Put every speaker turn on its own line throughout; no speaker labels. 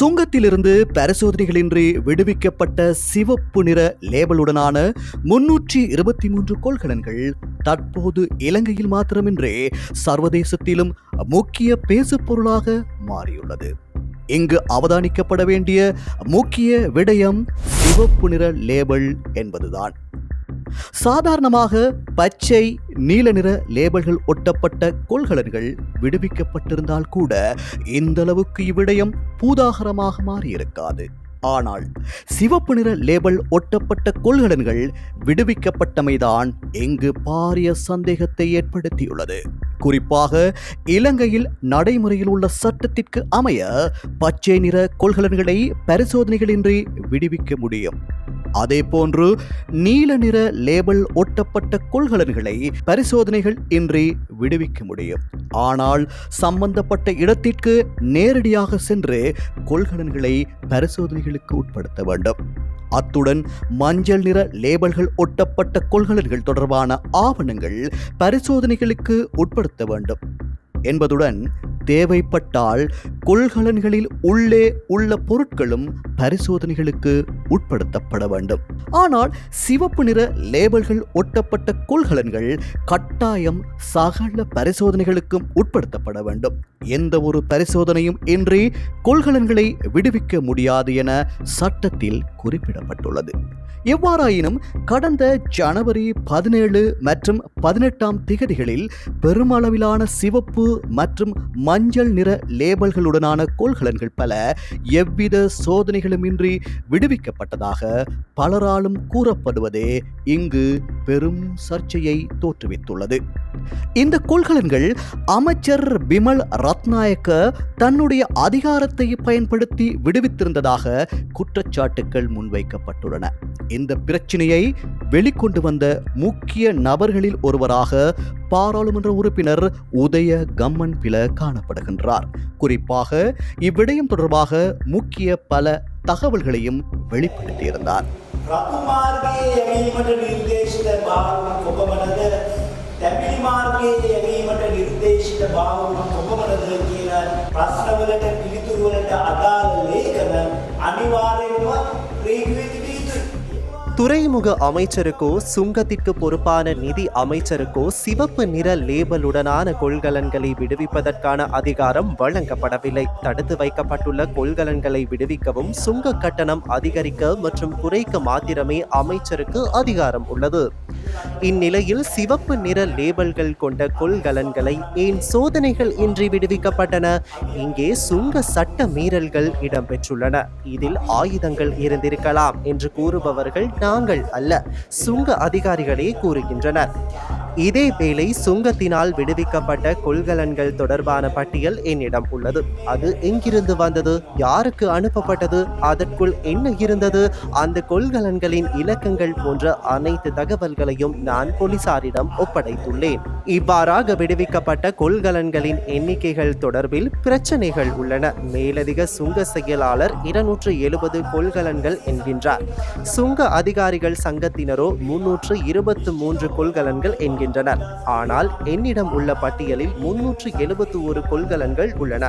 சுங்கத்திலிருந்து பரிசோதனைகளின்றி விடுவிக்கப்பட்ட சிவப்பு நிற லேபலுடனான முன்னூற்றி இருபத்தி மூன்று கொள்கலன்கள் தற்போது இலங்கையில் மாத்திரமின்றி சர்வதேசத்திலும் முக்கிய பேசுபொருளாக மாறியுள்ளது இங்கு அவதானிக்கப்பட வேண்டிய முக்கிய விடயம் சிவப்பு நிற லேபிள் என்பதுதான் சாதாரணமாக பச்சை நீல நிற லேபிள்கள் ஒட்டப்பட்ட கொள்கலன்கள் விடுவிக்கப்பட்டிருந்தால் கூட இந்த அளவுக்கு இவ்விடயம் பூதாகரமாக மாறியிருக்காது ஆனால் சிவப்பு நிற லேபல் ஒட்டப்பட்ட கொள்கலன்கள் விடுவிக்கப்பட்டமைதான் எங்கு பாரிய சந்தேகத்தை ஏற்படுத்தியுள்ளது குறிப்பாக இலங்கையில் நடைமுறையில் உள்ள சட்டத்திற்கு அமைய பச்சை நிற கொள்கலன்களை பரிசோதனைகளின்றி விடுவிக்க முடியும் அதே போன்று நீல நிற லேபிள் ஒட்டப்பட்ட கொள்கலன்களை பரிசோதனைகள் இன்றி விடுவிக்க முடியும் ஆனால் சம்பந்தப்பட்ட இடத்திற்கு நேரடியாக சென்று கொள்கலன்களை பரிசோதனைகளுக்கு உட்படுத்த வேண்டும் அத்துடன் மஞ்சள் நிற லேபல்கள் ஒட்டப்பட்ட கொள்கலன்கள் தொடர்பான ஆவணங்கள் பரிசோதனைகளுக்கு உட்படுத்த வேண்டும் என்பதுடன் தேவைப்பட்டால் கொள்கலன்களில் உள்ளே உள்ள பொருட்களும் பரிசோதனைகளுக்கு உட்படுத்தப்பட வேண்டும் ஆனால் சிவப்பு நிற லேபல்கள் ஒட்டப்பட்ட கொள்கலன்கள் கட்டாயம் சகல பரிசோதனைகளுக்கும் உட்படுத்தப்பட வேண்டும் எந்த ஒரு பரிசோதனையும் இன்றி கொள்கலன்களை விடுவிக்க முடியாது என சட்டத்தில் குறிப்பிடப்பட்டுள்ளது எவ்வாறாயினும் கடந்த ஜனவரி பதினேழு மற்றும் பதினெட்டாம் திகதிகளில் பெருமளவிலான சிவப்பு மற்றும் மஞ்சள் நிற லேபல்களுடன் உடனான கோள்கலன்கள் பல எவ்வித சோதனைகளுமின்றி விடுவிக்கப்பட்டதாக பலராலும் கூறப்படுவதே இங்கு பெரும் சர்ச்சையை தோற்றுவித்துள்ளது இந்த கோள்கலன்கள் அமைச்சர் பிமல் ரத்நாயக்க தன்னுடைய அதிகாரத்தை பயன்படுத்தி விடுவித்திருந்ததாக குற்றச்சாட்டுகள் முன்வைக்கப்பட்டுள்ளன இந்த பிரச்சனையை வெளிக்கொண்டு வந்த முக்கிய நபர்களில் ஒருவராக பாராளுமன்ற உறுப்பினர் உதய கம்மன் பில காணப்படுகின்றார் குறிப்பாக இவ்விடயம் தொடர்பாக முக்கிய பல தகவல்களையும் வெளிப்படுத்தியிருந்தார் තැබිලි துறைமுக அமைச்சருக்கோ சுங்கத்திற்கு பொறுப்பான நிதி அமைச்சருக்கோ சிவப்பு நிற லேபலுடனான கொள்கலன்களை விடுவிப்பதற்கான அதிகாரம் வழங்கப்படவில்லை தடுத்து வைக்கப்பட்டுள்ள கொள்கலன்களை விடுவிக்கவும் சுங்க கட்டணம் அதிகரிக்க மற்றும் குறைக்க மாத்திரமே அமைச்சருக்கு அதிகாரம் உள்ளது இந்நிலையில் சிவப்பு நிற லேபல்கள் கொண்ட கொள்கலன்களை ஏன் சோதனைகள் இன்றி விடுவிக்கப்பட்டன இங்கே சுங்க சட்ட மீறல்கள் இடம்பெற்றுள்ளன இதில் ஆயுதங்கள் இருந்திருக்கலாம் என்று கூறுபவர்கள் நாங்கள் அல்ல சுங்க அதிகாரிகளே கூறுகின்றனர் இதேவேளை சுங்கத்தினால் விடுவிக்கப்பட்ட கொள்கலன்கள் தொடர்பான பட்டியல் என்னிடம் உள்ளது அது எங்கிருந்து வந்தது யாருக்கு அனுப்பப்பட்டது அதற்குள் என்ன இருந்தது அந்த கொள்கலன்களின் இலக்கங்கள் போன்ற அனைத்து தகவல்களையும் நான் போலீசாரிடம் ஒப்படைத்துள்ளேன் இவ்வாறாக விடுவிக்கப்பட்ட கொள்கலன்களின் எண்ணிக்கைகள் தொடர்பில் பிரச்சனைகள் உள்ளன மேலதிக சுங்க செயலாளர் இருநூற்று எழுபது கொள்கலன்கள் என்கின்றார் சுங்க அதிக அதிகாரிகள் சங்கத்தினரோ முன்னூற்று இருபத்து மூன்று கொள்கலன்கள் என்கின்றனர் ஆனால் என்னிடம் உள்ள பட்டியலில் முன்னூற்று எழுபத்து ஒரு கொள்கலன்கள் உள்ளன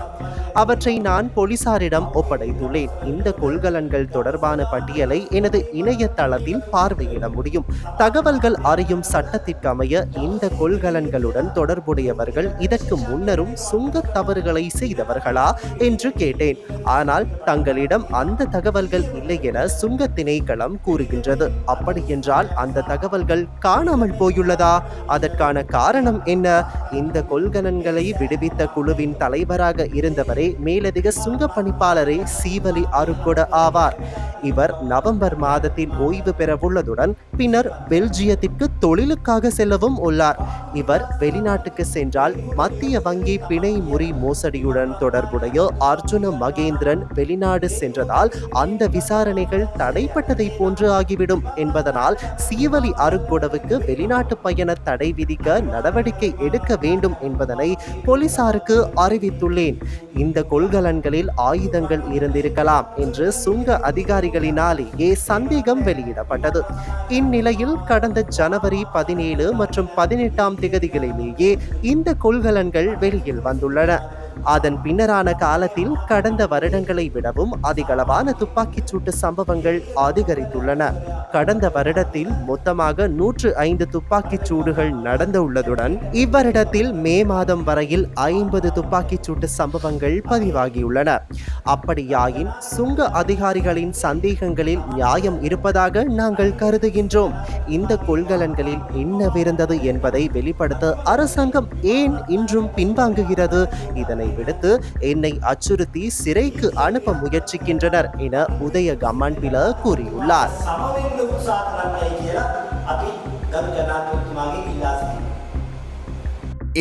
அவற்றை நான் போலீசாரிடம் ஒப்படைத்துள்ளேன் இந்த கொள்கலன்கள் தொடர்பான பட்டியலை எனது இணையதளத்தில் பார்வையிட முடியும் தகவல்கள் அறியும் சட்டத்திற்கமைய இந்த கொள்கலன்களுடன் தொடர்புடையவர்கள் இதற்கு முன்னரும் சுங்க தவறுகளை செய்தவர்களா என்று கேட்டேன் ஆனால் தங்களிடம் அந்த தகவல்கள் இல்லை என சுங்க திணைக்களம் கூறுகின்றன அப்படி என்றால் அந்த தகவல்கள் காணாமல் போயுள்ளதா அதற்கான காரணம் என்ன இந்த கொள்கலன்களை விடுவித்த குழுவின் தலைவராக இருந்தவரே மேலதிக சுங்க பணிப்பாளரே சீவலி அருகொட ஆவார் இவர் நவம்பர் மாதத்தில் ஓய்வு பெறவுள்ளதுடன் பின்னர் பெல்ஜியத்திற்கு தொழிலுக்காக செல்லவும் உள்ளார் இவர் வெளிநாட்டுக்கு சென்றால் மத்திய வங்கி பிணை முறி மோசடியுடன் தொடர்புடைய அர்ஜுன மகேந்திரன் வெளிநாடு சென்றதால் அந்த விசாரணைகள் தடைப்பட்டதை போன்று ஆகிவிடும் வந்துவிடும் என்பதனால் சீவலி அருங்கொடவுக்கு வெளிநாட்டு பயண தடை விதிக்க நடவடிக்கை எடுக்க வேண்டும் என்பதனை போலீசாருக்கு அறிவித்துள்ளேன் இந்த கொள்கலன்களில் ஆயுதங்கள் இருந்திருக்கலாம் என்று சுங்க அதிகாரிகளினாலேயே சந்தேகம் வெளியிடப்பட்டது இந்நிலையில் கடந்த ஜனவரி பதினேழு மற்றும் பதினெட்டாம் திகதிகளிலேயே இந்த கொள்கலன்கள் வெளியில் வந்துள்ளன அதன் பின்னரான காலத்தில் கடந்த வருடங்களை விடவும் அதிகளவான துப்பாக்கிச் சூட்டு சம்பவங்கள் அதிகரித்துள்ளன கடந்த வருடத்தில் மொத்தமாக நூற்று ஐந்து துப்பாக்கிச் சூடுகள் நடந்துள்ளதுடன் இவ்வருடத்தில் மே மாதம் வரையில் ஐம்பது துப்பாக்கிச் சூட்டு சம்பவங்கள் பதிவாகியுள்ளன அப்படியாயின் சுங்க அதிகாரிகளின் சந்தேகங்களில் நியாயம் இருப்பதாக நாங்கள் கருதுகின்றோம் இந்த கொள்கலன்களில் என்னவிருந்தது என்பதை வெளிப்படுத்த அரசாங்கம் ஏன் இன்றும் பின்வாங்குகிறது இதனை அவனை விடுத்து என்னை அச்சுறுத்தி சிறைக்கு அனுப்ப முயற்சிக்கின்றனர் என உதய கமான்பில கூறியுள்ளார்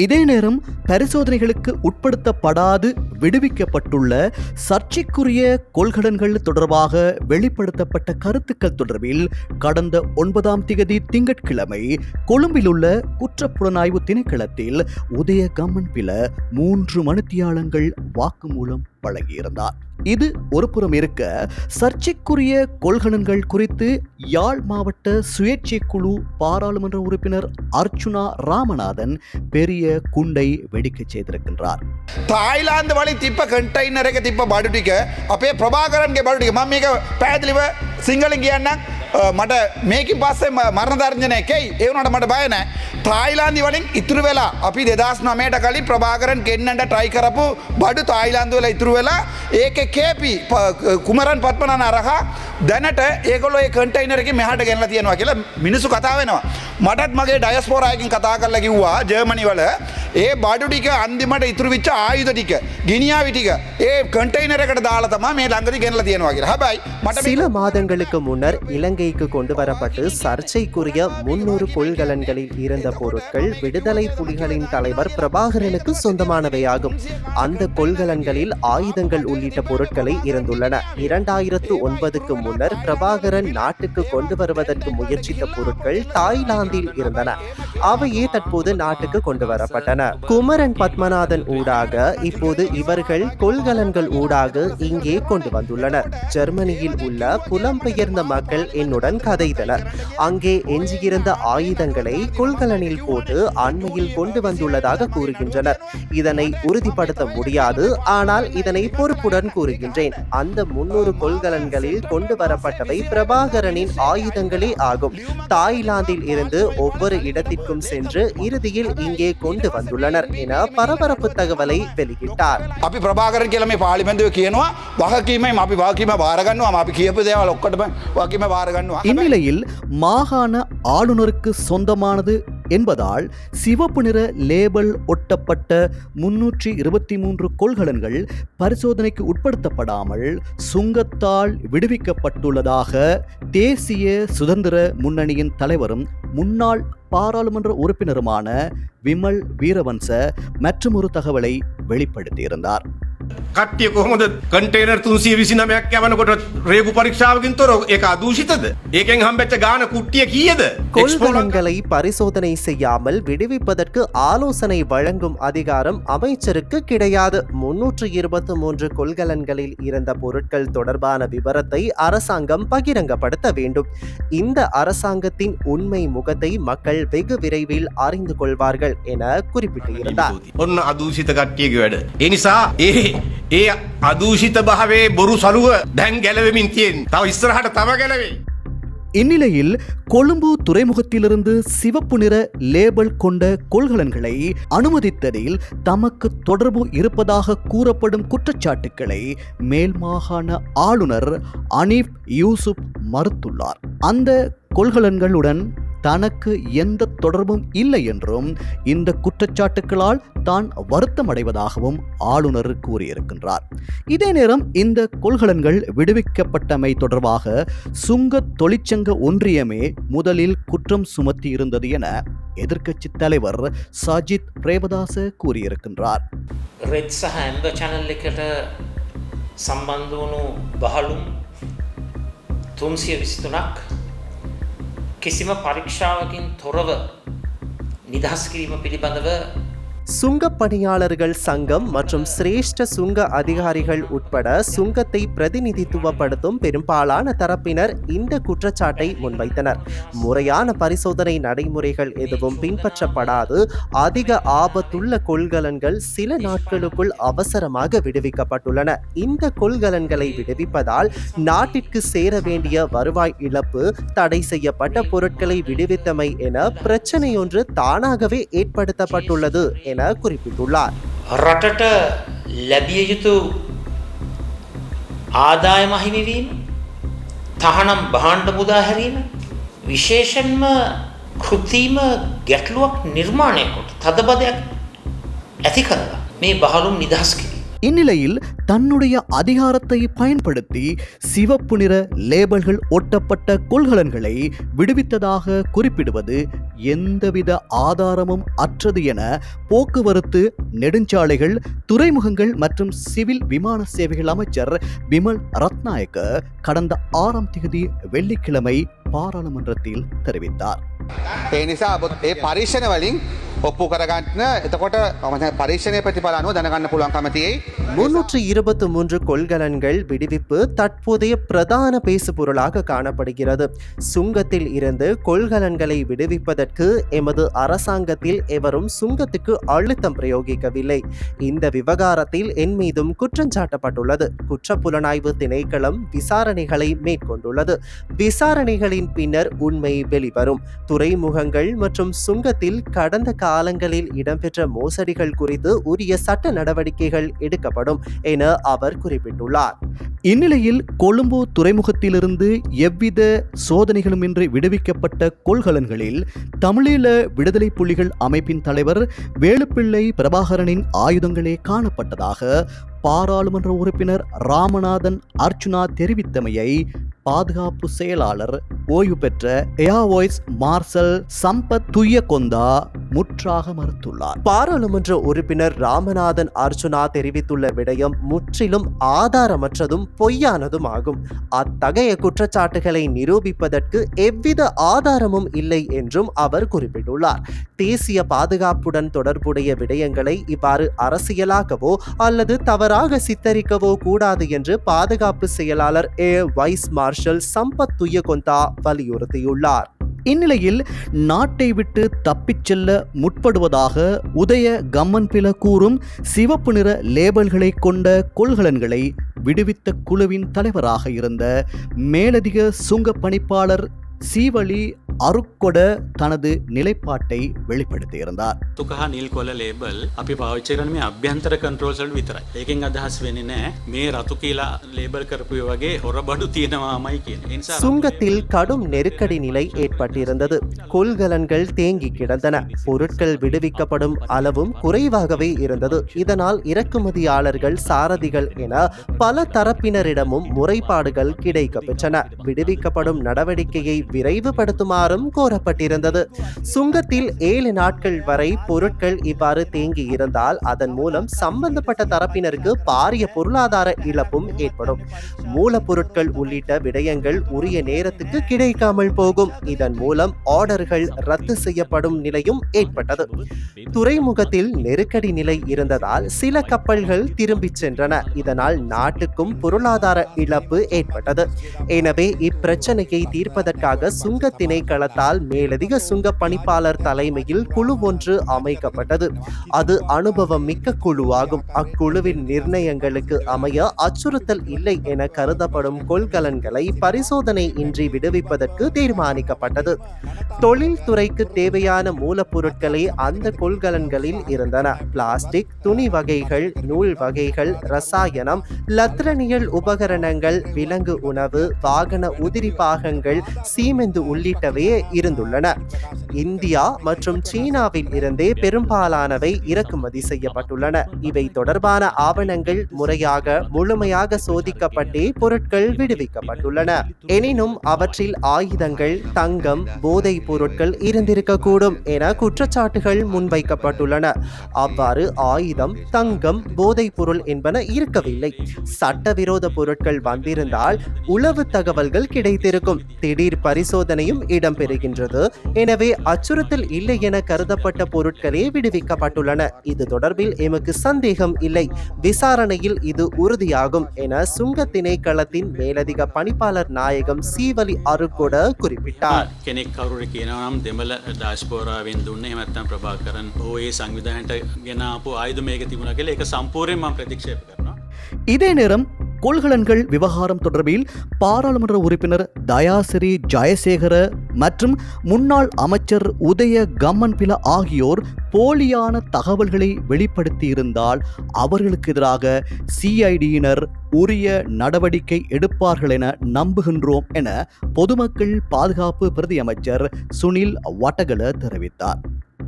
இதே நேரம் பரிசோதனைகளுக்கு உட்படுத்தப்படாது விடுவிக்கப்பட்டுள்ள சர்ச்சைக்குரிய கொள்கடன்கள் தொடர்பாக வெளிப்படுத்தப்பட்ட கருத்துக்கள் தொடர்பில் கடந்த ஒன்பதாம் திகதி திங்கட்கிழமை கொழும்பிலுள்ள குற்றப்புலனாய்வு திணைக்களத்தில் உதய பில மூன்று மனுத்தியாளங்கள் வாக்குமூலம் பழகியிருந்தார் இது ஒருபுறம் இருக்க சர்ச்சைக்குரிய கொள்கலன்கள் குறித்து யாழ் மாவட்ட சுயேட்சை குழு பாராளுமன்ற உறுப்பினர் அர்ச்சுனா ராமநாதன் பெரிய குண்டை வெடிக்க செய்திருக்கின்றார் தாய்லாந்து வழி திப்ப கண்டெய்னரை திப்ப ಬಾಡುಟಿಕೆ அப்பே பிரபாகரன் ಬಾಡುಟಿಕೆ ಮಮ್ಮಿಗೆ ಪ್ಯಾದ್ಲಿವ ಸಿಂಗಲಿಂಗೆ මට මේකින් පස්සේ මරණධර්ජනය කෙයි ඒවනට මට බයන තායිලාන්දි වලින් ඉතුරු වෙලා අපි දෙදස් නමයට කලින් ප්‍රභාකරන් කෙන්නට ට්‍රයි කරපු බඩු තායිලාන්ද වෙලා ඉතුරු වෙලා ඒක කේපි කුමරන් පත්මනන අරහා දැනට ඒකොල කටයිනරක මෙහට ගෙන්ල තියෙනවා කියලා මිනිසු කතා වෙනවා මටත් මගේ ඩයස්පෝරයකින් කතා කරල කිව්වා ජර්මනි වල ඒ බඩු ටික අන්දිමට ඉතුරු විච්ච ආයුධ ටික ගිනියා විටික ඒ කටයිනරකට දාලතම මේ ළඟදි ගෙන්ල තියෙනවාගේ හැබයි මට සිල මාදங்களுக்கு முன்னர் இலங்கை இலங்கைக்கு கொண்டு வரப்பட்டு சர்ச்சைக்குரிய முன்னூறு கொள்கலன்களில் இருந்த பொருட்கள் விடுதலை புலிகளின் தலைவர் பிரபாகரனுக்கு சொந்தமானவையாகும் அந்த கொள்கலன்களில் ஆயுதங்கள் உள்ளிட்ட பொருட்களை இருந்துள்ளன இரண்டாயிரத்து ஒன்பதுக்கு முன்னர் பிரபாகரன் நாட்டுக்கு கொண்டு வருவதற்கு முயற்சித்த பொருட்கள் தாய்லாந்தில் இருந்தன அவையே தற்போது நாட்டுக்கு கொண்டு வரப்பட்டன குமரன் பத்மநாதன் ஊடாக இப்போது இவர்கள் கொள்கலன்கள் ஊடாக இங்கே கொண்டு வந்துள்ளனர் ஜெர்மனியில் உள்ள புலம்பெயர்ந்த மக்கள் என் பெண்ணுடன் கதைத்தனர் அங்கே எஞ்சியிருந்த ஆயுதங்களை கொள்கலனில் போட்டு அண்மையில் கொண்டு வந்துள்ளதாக கூறுகின்றனர் இதனை உறுதிப்படுத்த முடியாது ஆனால் இதனை பொறுப்புடன் கூறுகின்றேன் அந்த முன்னூறு கொள்கலன்களில் கொண்டு வரப்பட்டவை பிரபாகரனின் ஆயுதங்களே ஆகும் தாய்லாந்தில் இருந்து ஒவ்வொரு இடத்திற்கும் சென்று இறுதியில் இங்கே கொண்டு வந்துள்ளனர் என பரபரப்பு தகவலை வெளியிட்டார் අපි பிரபாகரன் கிழமை பாலிமந்து පාර්ලිමේන්තුවේ කියනවා වහකීමයි අපි වහකීම බාර ගන්නවා අපි කියපු දේවල් ඔක්කොටම இந்நிலையில் மாகாண ஆளுநருக்கு சொந்தமானது என்பதால் சிவப்பு நிற லேபல் ஒட்டப்பட்ட முன்னூற்றி இருபத்தி மூன்று கொள்கலன்கள் பரிசோதனைக்கு உட்படுத்தப்படாமல் சுங்கத்தால் விடுவிக்கப்பட்டுள்ளதாக தேசிய சுதந்திர முன்னணியின் தலைவரும் முன்னாள் பாராளுமன்ற உறுப்பினருமான விமல் வீரவன்ச மற்றும் ஒரு தகவலை வெளிப்படுத்தியிருந்தார் කට්ටිය குட்டிய கீயது பரிசோதனை செய்யாமல் விடுவிப்பதற்கு ஆலோசனை வழங்கும் அதிகாரம் அமைச்சருக்கு கிடையாது முன்னூற்று இருபத்தி மூன்று கொள்கலன்களில் இருந்த பொருட்கள் தொடர்பான விவரத்தை அரசாங்கம் பகிரங்கப்படுத்த வேண்டும் இந்த அரசாங்கத்தின் உண்மை முகத்தை மக்கள் மக்கள் வெகு விரைவில் அறிந்து கொள்வார்கள் என குறிப்பிட்டிருந்தார் ஒன்னு அதூசித கட்டியக்கு வேடு ஏனிசா ஏ ஏ அதூஷித பகவே பொரு சலுவ டங் தேன் தவ இஸ்ரஹட தவ கெலவே இந்நிலையில் கொழும்பு துறைமுகத்திலிருந்து சிவப்பு நிற லேபிள் கொண்ட கொள்கலன்களை அனுமதித்ததில் தமக்கு தொடர்பு இருப்பதாக கூறப்படும் குற்றச்சாட்டுக்களை மேல் மாகாண ஆளுநர் அனீப் யூசுப் மறுத்துள்ளார் அந்த கொள்கலன்களுடன் தனக்கு எந்த தொடர்பும் இல்லை என்றும் இந்த குற்றச்சாட்டுகளால் தான் வருத்தமடைவதாகவும் ஆளுநர் கூறியிருக்கின்றார் இதே நேரம் இந்த கொள்கலன்கள் விடுவிக்கப்பட்டமை தொடர்பாக சுங்க தொழிற்சங்க ஒன்றியமே முதலில் குற்றம் சுமத்தியிருந்தது என எதிர்க்கட்சி தலைவர் சஜித் பிரேமதாச கூறியிருக்கின்றார் சம்பந்தோனு සහ ඇම්බ விசித்துனாக் කිසිම පරීක්ෂාවකින් තොරව නිදහස් කිරීම පිළිබඳව சுங்க பணியாளர்கள் சங்கம் மற்றும் சிரேஷ்ட சுங்க அதிகாரிகள் உட்பட சுங்கத்தை பிரதிநிதித்துவப்படுத்தும் பெரும்பாலான தரப்பினர் இந்த குற்றச்சாட்டை முன்வைத்தனர் முறையான பரிசோதனை நடைமுறைகள் எதுவும் பின்பற்றப்படாது அதிக ஆபத்துள்ள கொள்கலன்கள் சில நாட்களுக்குள் அவசரமாக விடுவிக்கப்பட்டுள்ளன இந்த கொள்கலன்களை விடுவிப்பதால் நாட்டிற்கு சேர வேண்டிய வருவாய் இழப்பு தடை செய்யப்பட்ட பொருட்களை விடுவித்தமை என பிரச்சனையொன்று தானாகவே ஏற்படுத்தப்பட்டுள்ளது என என குறிப்பிட்டுள்ளார் රටට ලැබිය යුතු ආදායම අහිමිවීම තහනම් භාණ්ඩ මුදා හැරීම විශේෂයෙන්ම කෘතිම ගැටලුවක් நிர்மாණය කොට තදබදයක් ඇති කරලා මේ බහලුම් නිදහස් කිරීම. இந்நிலையில் தன்னுடைய அதிகாரத்தை பயன்படுத்தி சிவப்பு நிற லேபல்கள் ஒட்டப்பட்ட கொள்கலன்களை விடுவித்ததாக குறிப்பிடுவது எந்தவித ஆதாரமும் அற்றது என போக்குவரத்து நெடுஞ்சாலைகள் துறைமுகங்கள் மற்றும் சிவில் விமான சேவைகள் அமைச்சர் விமல் ரத்நாயக்க கடந்த ஆறாம் தேதி வெள்ளிக்கிழமை பாராளுமன்றத்தில் தெரிவித்தார் முன்னூற்றி பற்றி இருபத்தி மூன்று கொள்கலன்கள் விடுவிப்பு தற்போதைய பிரதான பேசுபொருளாக காணப்படுகிறது சுங்கத்தில் இருந்து கொள்கலன்களை விடுவிப்பதற்கு எமது அரசாங்கத்தில் எவரும் சுங்கத்துக்கு அழுத்தம் பிரயோகிக்கவில்லை இந்த விவகாரத்தில் என் மீதும் குற்றஞ்சாட்டப்பட்டுள்ளது குற்றப்புலனாய்வு திணைக்களம் விசாரணைகளை மேற்கொண்டுள்ளது விசாரணைகளின் பின்னர் உண்மை வெளிவரும் துறைமுகங்கள் மற்றும் சுங்கத்தில் கடந்த காலங்களில் இடம்பெற்ற மோசடிகள் குறித்து உரிய சட்ட நடவடிக்கைகள் எடுக்கப்படும் என அவர் குறிப்பிட்டுள்ளார் இந்நிலையில் கொழும்பு துறைமுகத்திலிருந்து எவ்வித சோதனைகளுமின்றி விடுவிக்கப்பட்ட கொள்கலன்களில் தமிழீழ விடுதலை புலிகள் அமைப்பின் தலைவர் வேலுப்பிள்ளை பிரபாகரனின் ஆயுதங்களே காணப்பட்டதாக பாராளுமன்ற உறுப்பினர் ராமநாதன் அர்ச்சுனா தெரிவித்தமையை பாதுகாப்பு செயலாளர் ஓய்வு பெற்ற ஏயாவோய்ஸ் மார்சல் சம்பத் கொந்தா முற்றாக மறுத்துள்ளார் பாராளுமன்ற உறுப்பினர் ராமநாதன் அர்ஜுனா தெரிவித்துள்ள விடயம் முற்றிலும் ஆதாரமற்றதும் பொய்யானதும் ஆகும் அத்தகைய குற்றச்சாட்டுகளை நிரூபிப்பதற்கு எவ்வித ஆதாரமும் இல்லை என்றும் அவர் குறிப்பிட்டுள்ளார் தேசிய பாதுகாப்புடன் தொடர்புடைய விடயங்களை இவ்வாறு அரசியலாக்கவோ அல்லது தவறாக சித்தரிக்கவோ கூடாது என்று பாதுகாப்பு செயலாளர் ஏ வைஸ் மார் மார்ஷல் சம்பத் துயகொந்தா வலியுறுத்தியுள்ளார் இந்நிலையில் நாட்டை விட்டு தப்பிச் செல்ல முற்படுவதாக உதய கம்மன்பில கூறும் சிவப்பு நிற லேபல்களை கொண்ட கொள்கலன்களை விடுவித்த குழுவின் தலைவராக இருந்த மேலதிக சுங்க பணிப்பாளர் சீவழி அருக்கொட தனது நிலைப்பாட்டை வெளிப்படுத்தியிருந்தார் තුකහ නිල් කොල ලේබල් අපි පාවිච්චි කරන මේ අභ්‍යන්තර කන්ට්‍රෝල්ස් වලට විතරයි. ඒකෙන් අදහස් වෙන්නේ නැහැ මේ රතු சுங்கத்தில் கடும் நெருக்கடி நிலை ஏற்பட்டிருந்தது கொள்கலன்கள் தேங்கி கிடந்தன பொருட்கள் விடுவிக்கப்படும் அளவும் குறைவாகவே இருந்தது இதனால் இறக்குமதியாளர்கள் சாரதிகள் என பல தரப்பினரிடமும் முறைப்பாடுகள் கிடைக்கப்பெற்றன விடுவிக்கப்படும் நடவடிக்கையை விரைவுபடுத்துமாறும் கோரப்பட்டிருந்தது சுங்கத்தில் ஏழு நாட்கள் வரை பொருட்கள் இவ்வாறு தேங்கி இருந்தால் அதன் மூலம் சம்பந்தப்பட்ட தரப்பினருக்கு பாரிய பொருளாதார இழப்பும் ஏற்படும் மூலப்பொருட்கள் உள்ளிட்ட விடயங்கள் உரிய நேரத்துக்கு கிடைக்காமல் போகும் இதன் மூலம் ஆர்டர்கள் ரத்து செய்யப்படும் நிலையும் ஏற்பட்டது துறைமுகத்தில் நெருக்கடி நிலை இருந்ததால் சில கப்பல்கள் திரும்பிச் சென்றன இதனால் நாட்டுக்கும் பொருளாதார இழப்பு ஏற்பட்டது எனவே இப்பிரச்சனையை தீர்ப்பதற்காக தொடர்பாக சுங்க திணைக்களத்தால் மேலதிக சுங்க பணிப்பாளர் தலைமையில் குழு ஒன்று அமைக்கப்பட்டது அது அனுபவம் மிக்க குழுவாகும் அக்குழுவின் நிர்ணயங்களுக்கு அமைய அச்சுறுத்தல் இல்லை என கருதப்படும் கொள்கலன்களை பரிசோதனை இன்றி விடுவிப்பதற்கு தீர்மானிக்கப்பட்டது தொழில்துறைக்கு தேவையான மூலப்பொருட்களே அந்த கொள்கலன்களில் இருந்தன பிளாஸ்டிக் துணி வகைகள் நூல் வகைகள் ரசாயனம் லத்திரனியல் உபகரணங்கள் விலங்கு உணவு வாகன உதிரி பாகங்கள் சீ ஈமெந்து உள்ளிட்டவையே இருந்துள்ளன இந்தியா மற்றும் சீனாவில் இருந்தே பெரும்பாலானவை இறக்குமதி செய்யப்பட்டுள்ளன இவை தொடர்பான ஆவணங்கள் முறையாக முழுமையாக சோதிக்கப்பட்டே பொருட்கள் விடுவிக்கப்பட்டுள்ளன எனினும் அவற்றில் ஆயுதங்கள் தங்கம் போதைப் பொருட்கள் இருந்திருக்கக்கூடும் என குற்றச்சாட்டுகள் முன்வைக்கப்பட்டுள்ளன அவ்வாறு ஆயுதம் தங்கம் போதைப் பொருள் என்பன இருக்கவில்லை சட்டவிரோத பொருட்கள் வந்திருந்தால் உளவு தகவல்கள் கிடைத்திருக்கும் திடீர் பறி பரிசோதனையும் இடம்பெறுகின்றது எனவே அச்சுறுத்தல் இல்லை என கருதப்பட்ட பொருட்களே விடுவிக்கப்பட்டுள்ளன இது தொடர்பில் எமக்கு சந்தேகம் இல்லை விசாரணையில் இது உறுதியாகும் என சுங்க திணைக்களத்தின் மேலதிக பணிப்பாளர் நாயகம் சீவலி அருகோட குறிப்பிட்டார் இதே நேரம் கொள்கலன்கள் விவகாரம் தொடர்பில் பாராளுமன்ற உறுப்பினர் தயாசிரி ஜெயசேகர மற்றும் முன்னாள் அமைச்சர் உதய கம்மன்பில ஆகியோர் போலியான தகவல்களை வெளிப்படுத்தியிருந்தால் அவர்களுக்கு எதிராக சிஐடியினர் உரிய நடவடிக்கை எடுப்பார்கள் என நம்புகின்றோம் என பொதுமக்கள் பாதுகாப்பு பிரதி அமைச்சர் சுனில் வட்டகல தெரிவித்தார்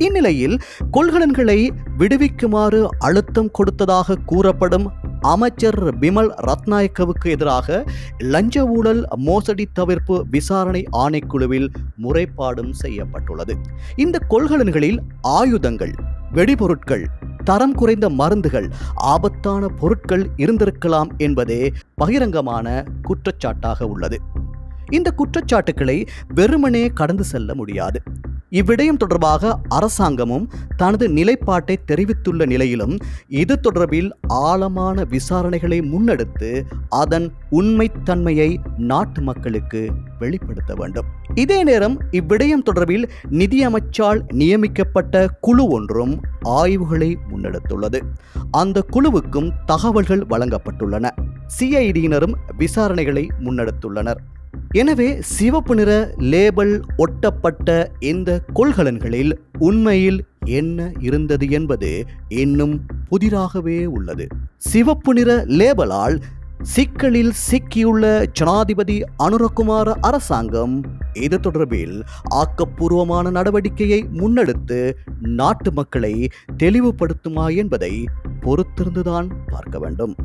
இந்நிலையில் கொள்கலன்களை விடுவிக்குமாறு அழுத்தம் கொடுத்ததாக கூறப்படும் அமைச்சர் பிமல் ரத்நாயக்கவுக்கு எதிராக லஞ்ச ஊழல் மோசடி தவிர்ப்பு விசாரணை ஆணைக்குழுவில் முறைப்பாடும் செய்யப்பட்டுள்ளது இந்த கொள்கலன்களில் ஆயுதங்கள் வெடிபொருட்கள் தரம் குறைந்த மருந்துகள் ஆபத்தான பொருட்கள் இருந்திருக்கலாம் என்பதே பகிரங்கமான குற்றச்சாட்டாக உள்ளது இந்த குற்றச்சாட்டுக்களை வெறுமனே கடந்து செல்ல முடியாது இவ்விடயம் தொடர்பாக அரசாங்கமும் தனது நிலைப்பாட்டை தெரிவித்துள்ள நிலையிலும் இது தொடர்பில் ஆழமான விசாரணைகளை முன்னெடுத்து அதன் உண்மைத்தன்மையை நாட்டு மக்களுக்கு வெளிப்படுத்த வேண்டும் இதே நேரம் இவ்விடயம் தொடர்பில் நிதியமைச்சால் நியமிக்கப்பட்ட குழு ஒன்றும் ஆய்வுகளை முன்னெடுத்துள்ளது அந்த குழுவுக்கும் தகவல்கள் வழங்கப்பட்டுள்ளன சிஐடியினரும் விசாரணைகளை முன்னெடுத்துள்ளனர் எனவே சிவப்பு நிற லேபல் ஒட்டப்பட்ட இந்த கொள்கலன்களில் உண்மையில் என்ன இருந்தது என்பது இன்னும் புதிராகவே உள்ளது சிவப்பு நிற லேபலால் சிக்கலில் சிக்கியுள்ள ஜனாதிபதி அனுரகுமார அரசாங்கம் இது தொடர்பில் ஆக்கப்பூர்வமான நடவடிக்கையை முன்னெடுத்து நாட்டு மக்களை தெளிவுபடுத்துமா என்பதை பொறுத்திருந்துதான் பார்க்க வேண்டும்